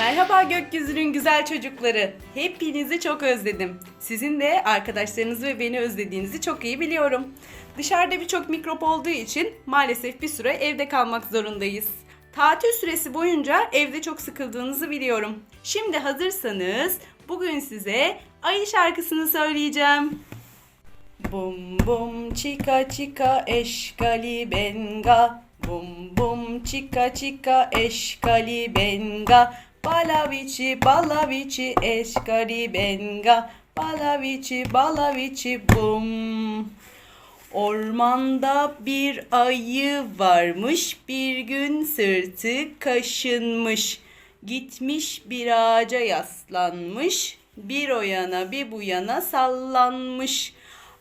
Merhaba gökyüzünün güzel çocukları. Hepinizi çok özledim. Sizin de arkadaşlarınızı ve beni özlediğinizi çok iyi biliyorum. Dışarıda birçok mikrop olduğu için maalesef bir süre evde kalmak zorundayız. Tatil süresi boyunca evde çok sıkıldığınızı biliyorum. Şimdi hazırsanız bugün size ayı şarkısını söyleyeceğim. Bum bum chica chica eşkali benga Bum bum chica chica eşkali benga Balavici balavici eşkali benga Balavici balavici bum Ormanda bir ayı varmış, bir gün sırtı kaşınmış. Gitmiş bir ağaca yaslanmış, bir o yana bir bu yana sallanmış.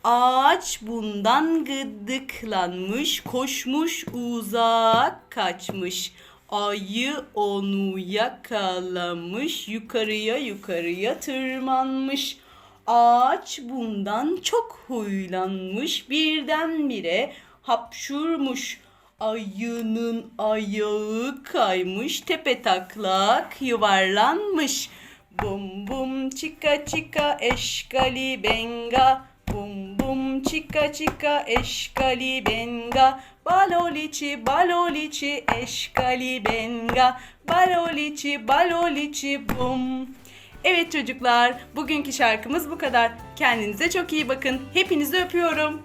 Ağaç bundan gıdıklanmış, koşmuş uzak kaçmış. Ayı onu yakalamış, yukarıya yukarıya tırmanmış. Ağaç bundan çok huylanmış, birdenbire hapşurmuş. Ayının ayağı kaymış, tepe taklak yuvarlanmış. Bum bum çika çika eşkali benga. Bum bum çika çika eşkali benga. Baloliçi baloliçi eşkali benga. Baloliçi baloliçi bum. Evet çocuklar, bugünkü şarkımız bu kadar. Kendinize çok iyi bakın. Hepinizi öpüyorum.